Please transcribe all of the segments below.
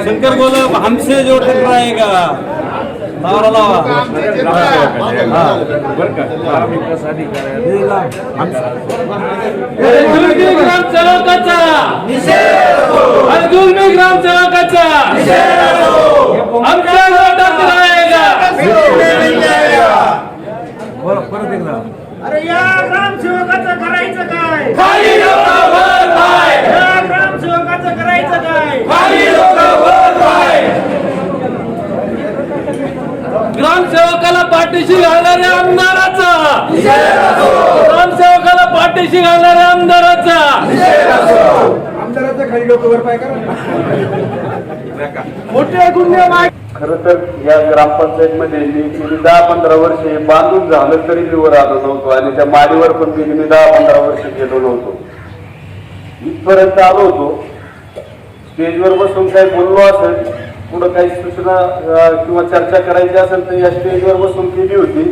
शंकर बोल हमसे जो टकराएगा लावा लावा जुलमी ग्राम सेवकाचा आणि जुलमी ग्राम सेवकाचा आमच्या गोटात राहेगा परत एकदा अरे या ग्रामसेवकाचं करायचं काय खाली लोकं वर पाय या ग्रामसेवकाचं करायचं काय खाली लोकं वर पाय ग्रामसेवकाला पाठीशी घालणाऱ्या आमदाराचा ग्रामसेवकाला पाठीशी घालणाऱ्या आमदाराचा. आमदाराचं खाली डोकं वर पाय मोठे गुन्हे माग खर तर या ग्रामपंचायत मध्ये मी गेली दहा पंधरा वर्षे बांधून झालं तरी मी वर आलो नव्हतो आणि त्या माडीवर पण गेली मी दहा पंधरा वर्ष गेलो नव्हतो. इथपर्यंत आलो होतो. स्टेजवर बसून काही बोललो असेल पुढं काही सूचना किंवा चर्चा करायची असेल तर या स्टेजवर बसून केली होती.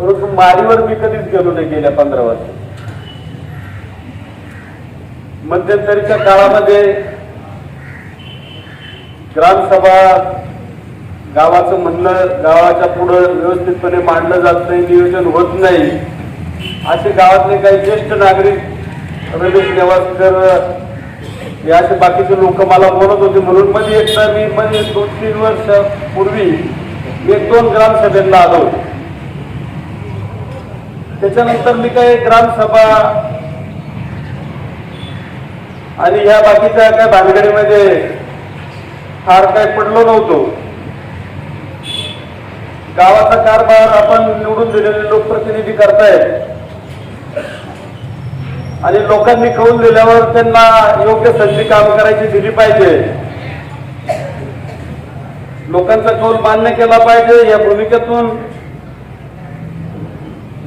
परंतु माडीवर मी कधीच गेलो नाही गेल्या पंधरा वर्ष मध्यंतरीच्या काळामध्ये ग्रामसभा गावाचं म्हणणं गावाच्या पुढं व्यवस्थितपणे मांडलं जात नाही नियोजन होत नाही असे गावातले काही ज्येष्ठ नागरिक रमेश नेवासकर हे असे बाकीचे लोक मला बोलत होते म्हणून मध्ये एकदा मी मध्ये दोन तीन वर्ष पूर्वी एक दोन ग्रामसभेला आलो होतो. त्याच्यानंतर मी काही ग्रामसभा आणि ह्या बाकीच्या काय भानगडीमध्ये फार काय पडलो नव्हतो. गावाचा कारभार आपण निवडून दिलेले लोकप्रतिनिधी करतायत. आणि लोकांनी कौल दिल्यावर त्यांना योग्य संधी काम करायची दिली पाहिजे. लोकांचा कौल मान्य केला पाहिजे. या भूमिकेतून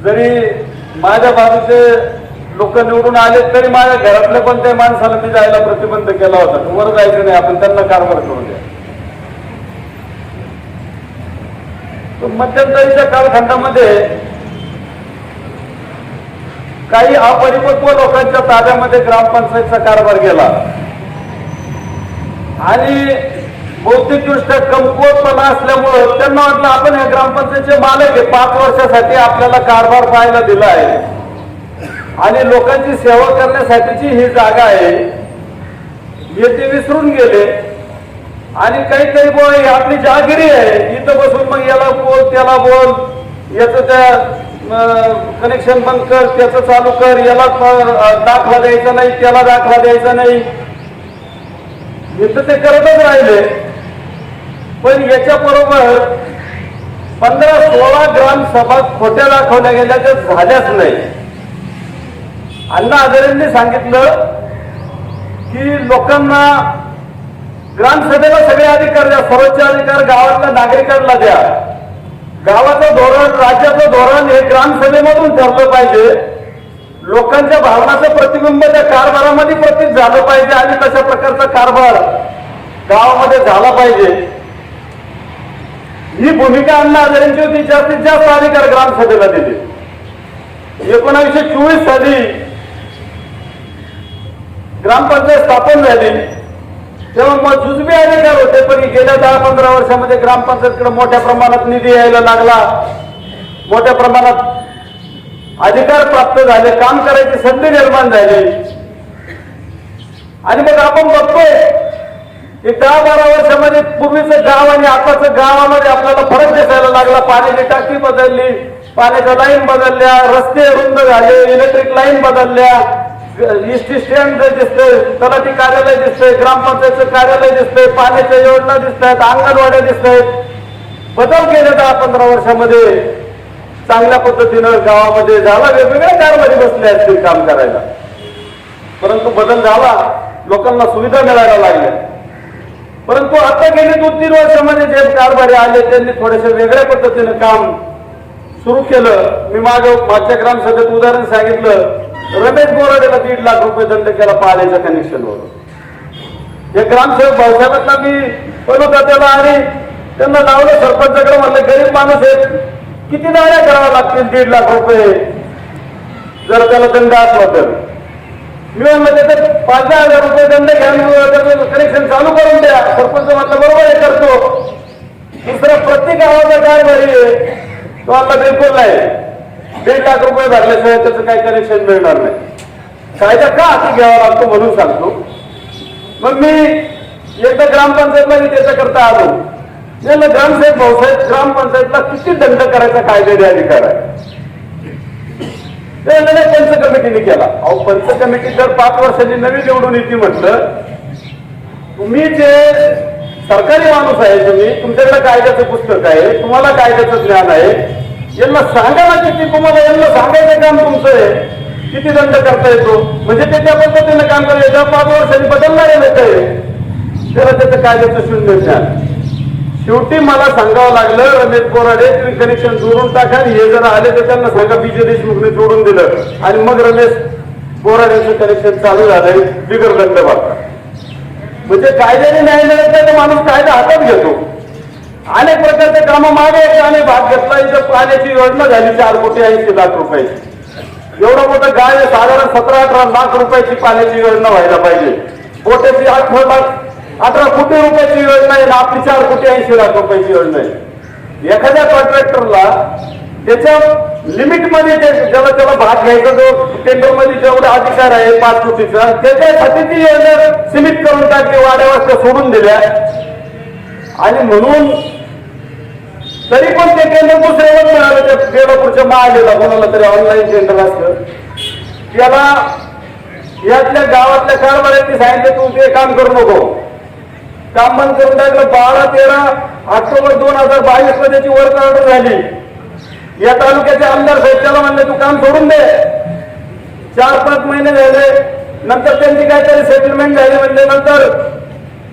जरी माझ्या बाजूचे लोक निवडून आले तरी माझ्या घरातल्या कोणत्याही माणसाला मी जायला प्रतिबंध केला होता. वर जायचं नाही आपण त्यांना कारभार करू द्या. मध्यंतरीच्या कालखंडामध्ये काही अपरिपक्व लोकांच्या ताब्यामध्ये ग्रामपंचायतचा कारभार गेला. आणि बौद्धिकदृष्ट्या कमकुवतपणा असल्यामुळं त्यांना वाटलं आपण या ग्रामपंचायतचे मालक आहे पाच वर्षासाठी आपल्याला कारभार पाहायला दिला आहे. आणि लोकांची सेवा करण्यासाठीची ही जागा आहे. हे ते विसरून गेले. आणि काहीतरी बोल आपली जागिरी आहे. इथं बसून मग याला बोल त्याला बोल. याचं त्या कनेक्शन बंद कर त्याचं चालू कर. याला दाखला द्यायचा नाही त्याला दाखला द्यायचा नाही. इथं ते करतच राहिले. पण याच्या बरोबर पंधरा सोळा ग्राम सभा खोट्या दाखवल्या गेल्या त्या झाल्याच नाही. अण्णा हजारेंनी सांगितलं की लोकांना ग्रामसभेला सगळे अधिकार द्या सर्वोच्च अधिकार गावातल्या नागरिकांना द्या. गावाचं धोरण राज्याचं धोरण हे ग्रामसभेमधून ठरलं पाहिजे. लोकांच्या भावनाचं प्रतिबिंब त्या कारभारामध्ये प्रतीत झालं पाहिजे आणि तशा प्रकारचा कारभार गावामध्ये झाला पाहिजे. ही भूमिका अण्णा हजारेंची होती जास्तीत जास्त अधिकार ग्रामसभेला दिले. एकोणावीसशे चोवीस साली ग्रामपंचायत स्थापन झाली. तेव्हा मग जुजबी अधिकार होते? पण गेल्या दहा पंधरा वर्षामध्ये ग्रामपंचायतकडे मोठ्या प्रमाणात निधी यायला लागला. मोठ्या प्रमाणात अधिकार प्राप्त झाले काम करायची संधी निर्माण झाली. आणि मग आपण बघतोय की दहा बारा वर्षामध्ये पूर्वीचं गाव आणि आताचं गावामध्ये आपल्याला फरक दिसायला लागला. पाण्याची टाकी बदलली पाण्याच्या लाईन बदलल्या रस्ते रुंद झाले इलेक्ट्रिक लाईन बदलल्या. इस्टी स्टँड दिसतंय तलाठी कार्यालय दिसतंय ग्रामपंचायतचं कार्यालय दिसतंय पाण्याच्या योजना दिसत आहेत अंगणवाड्या दिसत आहेत बदल केले दहा पंधरा वर्षामध्ये. चांगल्या पद्धतीनं गावामध्ये झाला वेगवेगळ्या कारभारी बसले असतील काम करायला. परंतु बदल झाला लोकांना सुविधा मिळायला लागल्या. परंतु आता गेली दोन तीन वर्षामध्ये जे कारभारी आले त्यांनी थोडेसे वेगळ्या पद्धतीनं काम सुरू केलं. मी माग मागच्या ग्रामसभेत उदाहरण सांगितलं. रमेश बोराडेला दीड लाख रुपये दंड केला पाण्याच्या कनेक्शनवर. हे ग्रामसेवक भाऊसाहेबांना मी बोलत होता त्याला आणि त्यांना लावलं सरपंचाकडे म्हणलं गरीब माणूस आहेत किती दाऱ्या कराव्या लागतील दीड लाख रुपये? जर त्याला दंड असला तर. मी म्हणलं त्याच्यात पाच दहा हजार रुपये दंड घ्या कनेक्शन चालू करून द्या. सरपंच म्हटलं बरोबर हे करतो. दुसरा प्रत्येक गावाचा काय आहे. तो आता बिलकुल नाही. दीड लाख रुपये भरल्याशिवाय त्याचं काही कनेक्शन मिळणार नाही. कायदा का हाती घ्यावा लागतो म्हणून सांगतो. मग मी एकदा ग्रामपंचायतला मी त्याच्याकरता आलो. म्हणलं ग्रामसाहेब भाऊसाहेब ग्रामपंचायतला किती दंड करायचा कायद्याने अधिकार आहे? ते म्हणले, पंच कमिटीने केला. अहो पंच कमिटी जर पाच वर्षांनी नवी निवडून येते म्हटलं तुम्ही जे सरकारी माणूस आहे तुम्ही तुमच्याकडे कायद्याचं पुस्तक आहे तुम्हाला कायद्याचं ज्ञान आहे यांना सांगा ना किती तुम्हाला यांना सांगायचं काम तुमचं आहे. किती दंड करता येतो? म्हणजे ते त्या पद्धतीने काम करायचं पाच वर्षांनी बदलणार आहे आहे त्याला त्याचं कायद्याचं शून्य ज्ञान शेवटी मला सांगावं लागलं रमेश बोराडे तुम्ही कनेक्शन जोडून टाका आणि हे जर आले तर त्यांना सांगा विजय देशमुखने जोडून दिलं. आणि मग रमेश कोराड्याचं कनेक्शन चालू झालंय. बिगर दंड भरता म्हणजे कायद्याने न्याय मिळत नाही तर माणूस कायदा हातात घेतो. अनेक प्रकारचे कामं मागे आहेत आणि भाग घेतला. इथं पाण्याची योजना झाली. चार कोटी ऐंशी लाख रुपयाची एवढं मोठं गाय साधारण सतरा अठरा लाख रुपयाची पाण्याची योजना व्हायला पाहिजे. कोट्याची अठरा लाख अठरा कोटी रुपयाची योजना आहे ना आपली चार कोटी ऐंशी लाख रुपयाची योजना आहे. एखाद्या कॉन्ट्रॅक्टरला त्याच्या लिमिटमध्ये ते ज्याला त्याला भाग घ्यायचा जो टेंडरमध्ये जेवढा अधिकार आहे पाच कोटीचा त्याच्यासाठी ती योजना सीमित करून टाकली वाड्या सोडून दिल्या. आणि म्हणून तरी पण ते टेंडर दुसऱ्यावर मिळालं त्या बेलापूरच्या महालेला कोणाला तरी ऑनलाईन टेंडर असतं त्याला यातल्या गावातल्या कारभाऱ्यांनी सांगितलं तू ते काम करू नको. काम बंद करून टाकलं. बारा तेरा ऑक्टोबर दोन हजार बावीसमध्ये त्याची वर्क ऑर्डर झाली. या तालुक्याचे आमदार साहेब त्याला म्हणले तू काम सोडून दे. चार पाच महिने झाले. नंतर त्यांची काहीतरी सेटलमेंट झाली म्हणजे नंतर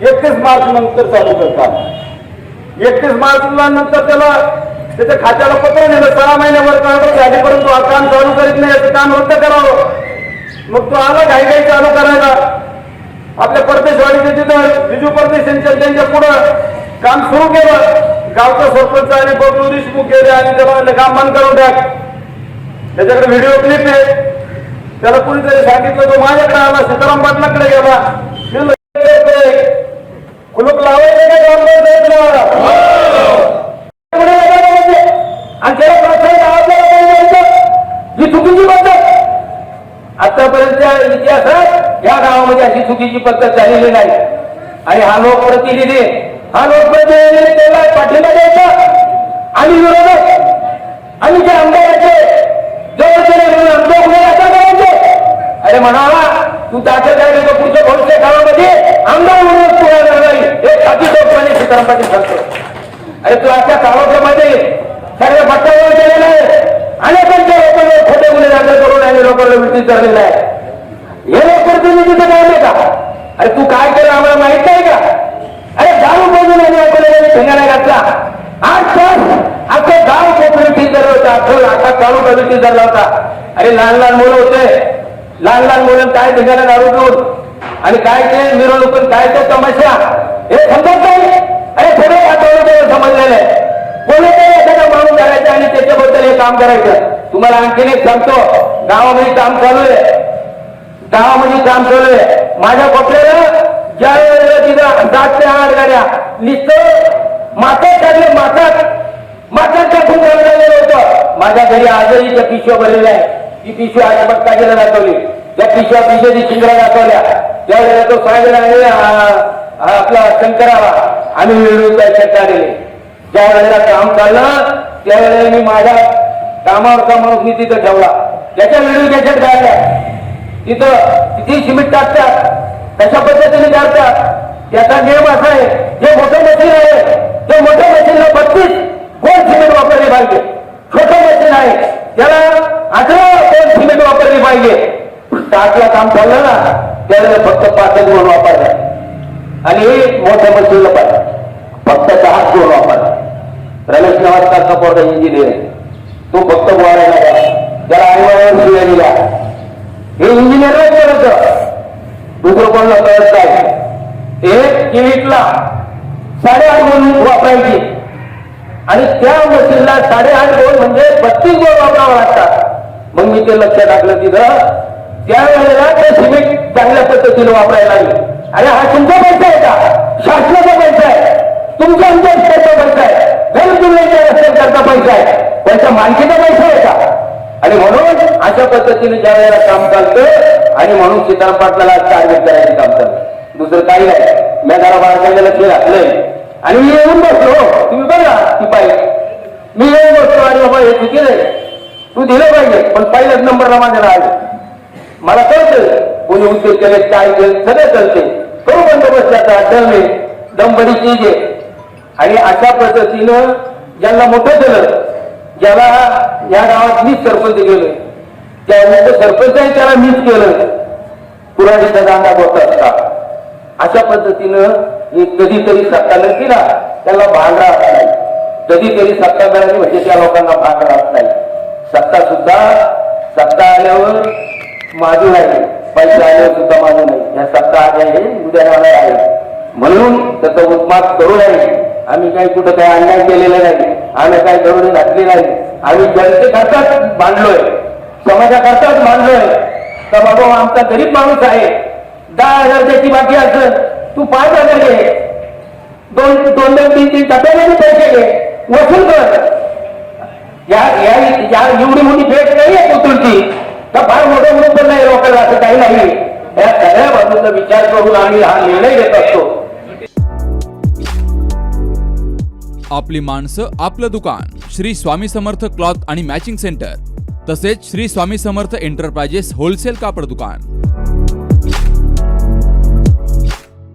एकतीस मार्च नंतर चालू करतात. एकतीस मार्चला नंतर त्याला त्याच्या खात्याला पत्र नेलं. सहा महिन्यावर ऑर्डर झाली परंतु हा काम चालू करीत नाही याचं काम रद्द करावं. मग तो आला घाई घाई चालू करायला. आपल्या परदेशवाडीचे तिथं बिजू परदेश यांच्या त्यांच्या पुढं काम सुरू केलं. गावचा सरपंच आणि बबलू देशमुख गेले आणि त्याला काम बंद करून टाक. त्याच्याकडे व्हिडिओ क्लिप आहे. त्याला कुणीतरी सांगितलं तो माझ्याकडे आला सीताराम पाटलाकडे गेला. कुलूप लावायचं काय ग्रामपंचायतला? आणि त्याला प्रथम ही चुकीची पद्धत. आतापर्यंतच्या इतिहासात या गावामध्ये अशी चुकीची पद्धत झालेली नाही. आणि हा लोकप्रतिनिधी हा लोकप्रतिनिधी त्याला पाठिंबा द्यायचा आणि विरोधक आणि जे आमदाराचे जवळचे आमदार उभे असं करायचे म्हणजे? अरे म्हणाला तू त्याच्या जागी तो पुढच्या भविष्य काळामध्ये आमदार म्हणून तुला येणार नाही. हे साधी लोकमान्य सीताराम पाटील सांगतो अरे तू अशा काळोख्यामध्ये सगळ्या पट्ट्यावर गेलेला आहे अनेकांच्या लोकांवर खोटे गुन्हे दाखल करून आणि लोकांना विचार झालेला आहे. हे लोकप्रतिनिधीचं काम आहे का? अरे तू काय केलं आम्हाला माहीत नाही का? अरे दारू बघून आणि आपल्याला ठेंगाणा घातला. आठ तास अख्खं गाव कोकणी ठीक झालं होतं. अख्खं अख्खा चालू करून झाला होता. अरे लहान लहान मुलं होते. लहान लहान मुलं काय ठिकाणा दारू पिऊन आणि काय ते मिरवणूक काय ते तमाशा? हे समजत नाही. अरे थोडे वातावरण समजलेलं. आहे कोणीतरी एखादा माणूस करायचं आणि त्याच्याबद्दल हे काम करायचं. तुम्हाला आणखीन एक सांगतो. गावामध्ये काम चालू आहे. गावामध्ये काम चालू आहे. माझ्या कोपऱ्याला ज्या वेळेला तिथं सात ते आठ गाड्या नुसतं मातात टाकले मातात मातात टाकून होतं. माझ्या घरी आजही त्या पिशव्या भरलेल्या आहे. ती पिशवी अजिबात काढायला दाखवली त्या पिशव्या पिशव्याची शिंगड्या दाखवल्या त्यावेळेला तो सांगितला आपला शंकरावा. आम्ही मिळून जायच्या काढले ज्या वेळेला काम चाललं त्यावेळेला मी माझ्या कामावरचा माणूस मी तिथं ठेवला. त्याच्या वेळी त्याच्यात काढल्या तिथं किती सिमेंट टाकतात कशा पद्धतीने काढतात त्याचा नियम असा आहे जे मोठं मशीन आहे ते मोठ्या मशीनला बत्तीस कोण सिमेंट वापरले पाहिजे. छोटं मशीन आहे त्याला अठरा कोण सिमेंट वापरली पाहिजे. टाकला काम चाललं ना त्याला फक्त पाचच कोण वापरतात. आणि मोठ्या मशीनला पाहिजे. फक्त दहा कोण वापरला रमेश नवाजकारचा पोरगा इंजिनियर आहे तो फक्त बोलायला त्याला आईवाड्यावर शिव्या दिला हे इंजिनियर नाही करत. दुसरं कोणाला कळत काय एक किवीटला साडेआठ म्हणून वापरायची. आणि त्या मशीनला साडेआठ गोल म्हणजे बत्तीस गोल वापरावं लागतात. मग मी ते लक्ष टाकलं तिथं. त्यावेळेला ते सिमेंट चांगल्या पद्धतीने वापरायला लागले. अरे हा तुमचा पैसा आहे का? शासनाचा पैसा आहे. तुमच्या आमच्या रस्त्याचा पैसा आहे. घर दुर्गाच्या रस्त्याचा पैसा आहे. पैसा मालकीचा पैसा आहे का? आणि म्हणून अशा पद्धतीने ज्या वेळेला काम चालतं आणि म्हणून सीताराम पाटलाला टार्गेट करायचं काम चालतं. दुसरं काही नाही. मी जरा बाळकाला लक्ष घातलंय. आणि मी येऊन बसलो. तुम्ही बघा ती पाहिजे मी येऊन बसलो आणि बाबा हे चुकीचं आहे. तू दिलं पाहिजे पण पहिल्याच नंबरला माझ्या राहिलं मला कळतं कोणी उद्योग केले काय केले सगळे कळते. करू बंदोबस्त आता डमे दमबडी चीज आहे. आणि अशा पद्धतीनं ज्यांना मोठं केलं ज्याला या गावात मीच सरपंच केलं त्या मोठं सरपंच आहे त्याला मीच केलं. पुराणीचा दांडा होत असता अशा पद्धतीनं कधीतरी सत्ता नसती ना त्याला भाग राहत नाही. कधीतरी सत्ता मिळाली म्हणजे त्या लोकांना भाग राहत नाही. सत्ता सुद्धा सत्ता आल्यावर माझी नाही पैसे आल्यावर सुद्धा माझं नाही. ह्या सत्ता आल्या हे उद्या राहणार आहे. म्हणून त्याचा उत्मात करू नये. आम्ही काही कुठं काही अन्याय केलेला नाही. आम्ही काही दरोडे घातले नाही. आम्ही जनतेकरताच मांडलोय. समाजाकरताच मांडलोय. तर बाबा आमचा गरीब माणूस आहे. दहा हजार त्याची बाकी असेल. तू पाच हजार घे. दोन दोन दोन तीन तीन टप्प्यामध्ये पैसे घे. वसूल कर. या या या एवढी मोठी भेट नाही आहे पुतुलची का फार मोठं ग्रुप पण नाही लोकांना असं काही नाही. या सगळ्या बाजूचा विचार करून आम्ही हा निर्णय घेत असतो. आपली माणसं आपलं दुकान श्री स्वामी समर्थ क्लॉथ आणि मॅचिंग सेंटर तसेच श्री स्वामी समर्थ एंटरप्राइजेस होलसेल कापड दुकान.